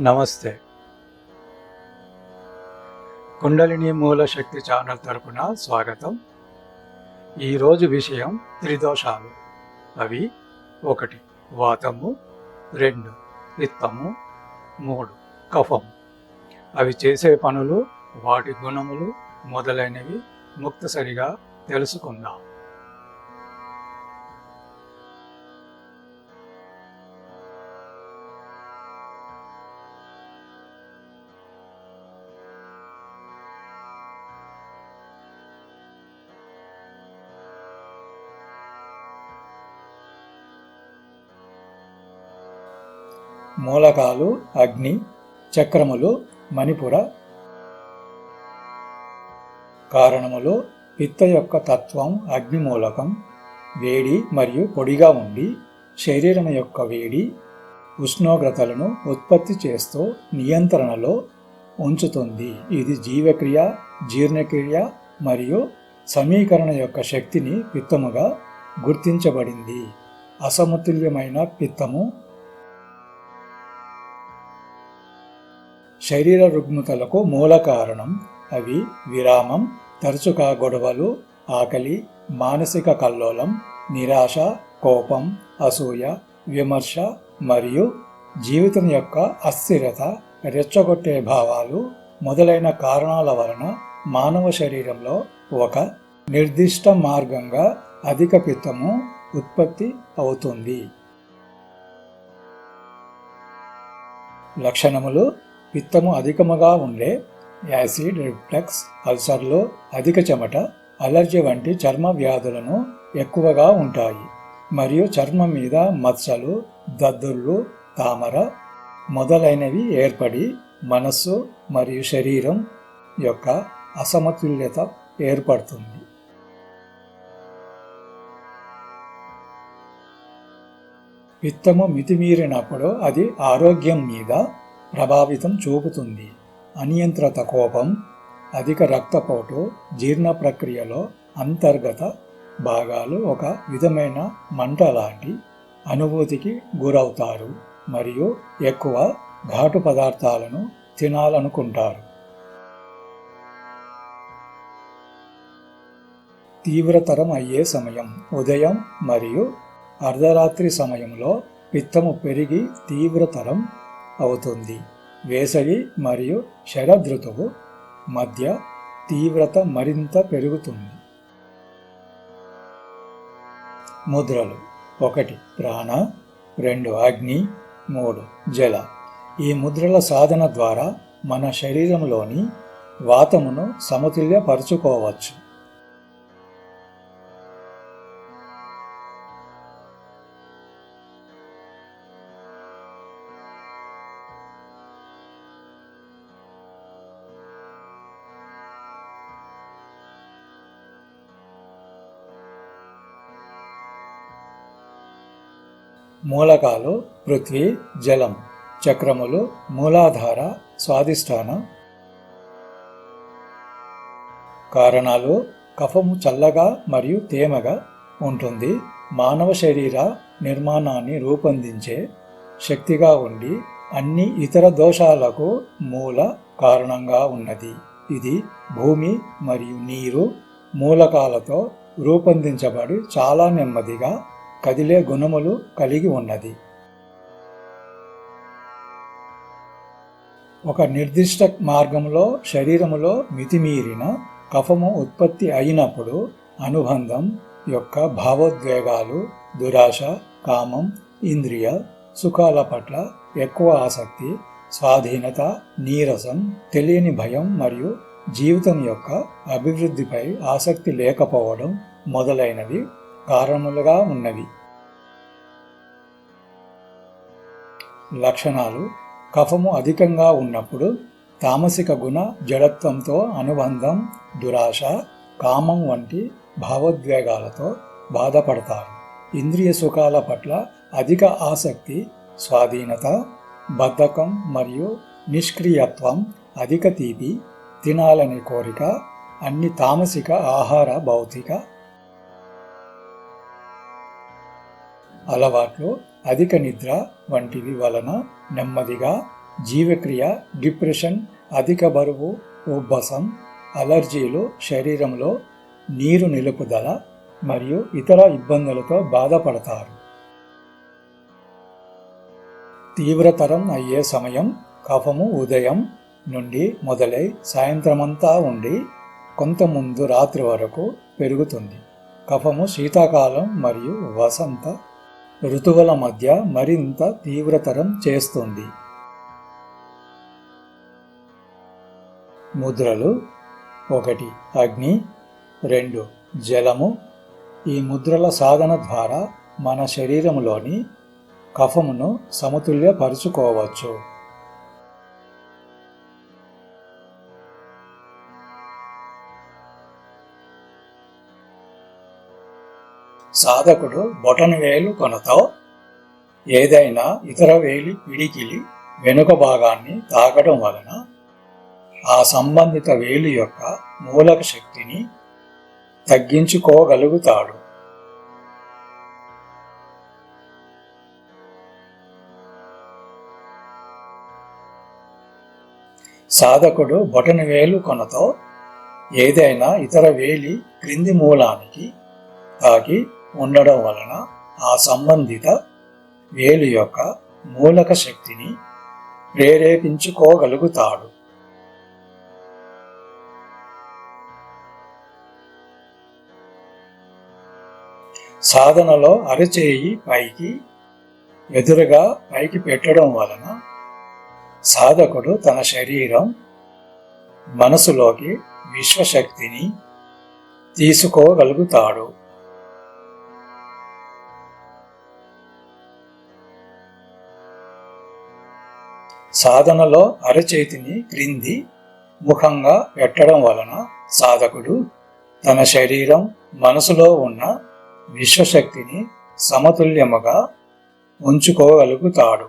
నమస్తే. కుండలిని మూల శక్తి ఛానల్ తరపున స్వాగతం. ఈరోజు విషయం త్రిదోషాలు. అవి ఒకటి వాతము. రెండు పిత్తము. మూడు కఫము. అవి చేసే పనులు వాటి గుణములు మొదలైనవి ముక్తసరిగా తెలుసుకుందాం. మూలకాలు అగ్ని చక్రములు మణిపుర కారణములు పిత్త యొక్క తత్వం అగ్ని మూలకం వేడి మరియు పొడిగా ఉండి శరీరం యొక్క వేడి ఉష్ణోగ్రతలను ఉత్పత్తి చేస్తూ నియంత్రణలో ఉంచుతుంది. ఇది జీవక్రియ జీర్ణక్రియ మరియు సమీకరణ యొక్క శక్తిని పిత్తముగా గుర్తించబడింది. అసమతుల్యమైన పిత్తము శరీర రుగ్మతలకు మూల కారణం అవి విరామం తరచుగా గొడవలు ఆకలి మానసిక కల్లోలం నిరాశ కోపం అసూయ విమర్శ మరియు జీవితం యొక్క అస్థిరత రెచ్చగొట్టే భావాలు మొదలైన కారణాల వలన మానవ శరీరంలో ఒక నిర్దిష్ట మార్గంగా అధిక పిత్తము ఉత్పత్తి అవుతుంది. లక్షణములు పిత్తము అధికముగా ఉండే యాసిడ్ రిఫ్లెక్స్ అల్సర్లు అధిక చెమట అలర్జీ వంటి చర్మ వ్యాధులను ఎక్కువగా ఉంటాయి. మరియు చర్మం మీద మచ్చలు దద్దుళ్ళు తామర మొదలైనవి ఏర్పడి మనస్సు మరియు శరీరం యొక్క అసమతుల్యత ఏర్పడుతుంది. పిత్తము మితిమీరినప్పుడు అది ఆరోగ్యం మీద ప్రభావితం చూపుతుంది. అనియంత్రిత కోపం అధిక రక్తపోటు జీర్ణ ప్రక్రియలో అంతర్గత భాగాలు ఒక విధమైన మంట లాంటి అనుభూతికి గురవుతారు మరియు ఎక్కువ ఘాటు పదార్థాలను తినాలనుకుంటారు. తీవ్రతరం అయ్యే సమయం ఉదయం మరియు అర్ధరాత్రి సమయంలో పిత్తము పెరిగి తీవ్రతరం అవుతుంది. వేసవి మరియు శరదృతువు మధ్య తీవ్రత మరింత పెరుగుతుంది. ముద్రలు ఒకటి ప్రాణ రెండు అగ్ని మూడు జల. ఈ ముద్రల సాధన ద్వారా మన శరీరంలోని వాతమును సమతుల్యపరుచుకోవచ్చు. మూలకాలు పృథ్వీ జలం చక్రములు మూలాధార స్వాదిష్టాన కారణాలు కఫము చల్లగా మరియు తేమగా ఉంటుంది. మానవ శరీర నిర్మాణాన్ని రూపొందించే శక్తిగా ఉండి అన్ని ఇతర దోషాలకు మూల కారణంగా ఉన్నది. ఇది భూమి మరియు నీరు మూలకాలతో రూపొందించబడి చాలా నెమ్మదిగా కదిలే గుణములు కలిగి ఉన్నది. ఒక నిర్దిష్ట మార్గంలో శరీరములో మితిమీరిన కఫము ఉత్పత్తి అయినప్పుడు అనుబంధం యొక్క భావోద్వేగాలు దురాశ కామం ఇంద్రియ సుఖాల పట్ల ఎక్కువ ఆసక్తి స్వాధీనత నీరసం తెలియని భయం మరియు జీవితం యొక్క అభివృద్ధిపై ఆసక్తి లేకపోవడం మొదలైనవి కారణములుగా ఉన్నవి. లక్షణాలు. కఫము అధికంగా ఉన్నప్పుడు తామసిక గుణ జడత్వంతో అనుబంధం దురాశ కామం వంటి భావోద్వేగాలతో బాధపడతారు. ఇంద్రియ సుఖాల పట్ల అధిక ఆసక్తి స్వాధీనత బద్ధకం మరియు నిష్క్రియత్వం అధిక తీపి తినాలనే కోరిక అన్ని తామసిక ఆహార భౌతిక అలవాట్లు అధిక నిద్ర వంటివి వలన నెమ్మదిగా జీవక్రియ డిప్రెషన్ అధిక బరువు ఉబ్బసం అలర్జీలు శరీరంలో నీరు నిలుపుదల మరియు ఇతర ఇబ్బందులతో బాధపడతారు. తీవ్రతరం అయ్యే సమయం కఫము ఉదయం నుండి మొదలై సాయంత్రమంతా ఉండి కొంత ముందు రాత్రి వరకు పెరుగుతుంది. కఫము శీతాకాలం మరియు వసంత ఋతువుల మధ్య మరింత తీవ్రతరం చేస్తుంది. ముద్రలు ఒకటి అగ్ని రెండు జలము ఈ ముద్రల సాధన ద్వారా మన శరీరంలోని కఫమును సమతుల్యపరుచుకోవచ్చు. సాధకుడు బొటన వేలు కొనతో ఏదైనా ఇతర వేలి పిడికిలి వెనుక భాగాన్ని తాకడం వలన ఆ సంబంధిత వేలు యొక్క మూలక శక్తిని తగ్గించుకోగలుగుతాడు. సాధకుడు బొటన వేలు కొనతో ఏదైనా ఇతర వేలి క్రింది మూలానికి తాకి ఉండడం వలన ఆ సంబంధిత వేలు యొక్క మూలక శక్తిని ప్రేరేపించుకోగలుగుతాడు. సాధనలో అరచేయి పైకి ఎదురుగా పైకి పెట్టడం వలన సాధకుడు తన శరీరం మనసులోకి విశ్వశక్తిని తీసుకోగలుగుతాడు. సాధనలో అరచేతిని క్రింది ముఖంగా పెట్టడం వలన సాధకుడు తన శరీరం మనసులో ఉన్న విశ్వశక్తిని సమతుల్యముగా ఉంచుకోగలుగుతాడు.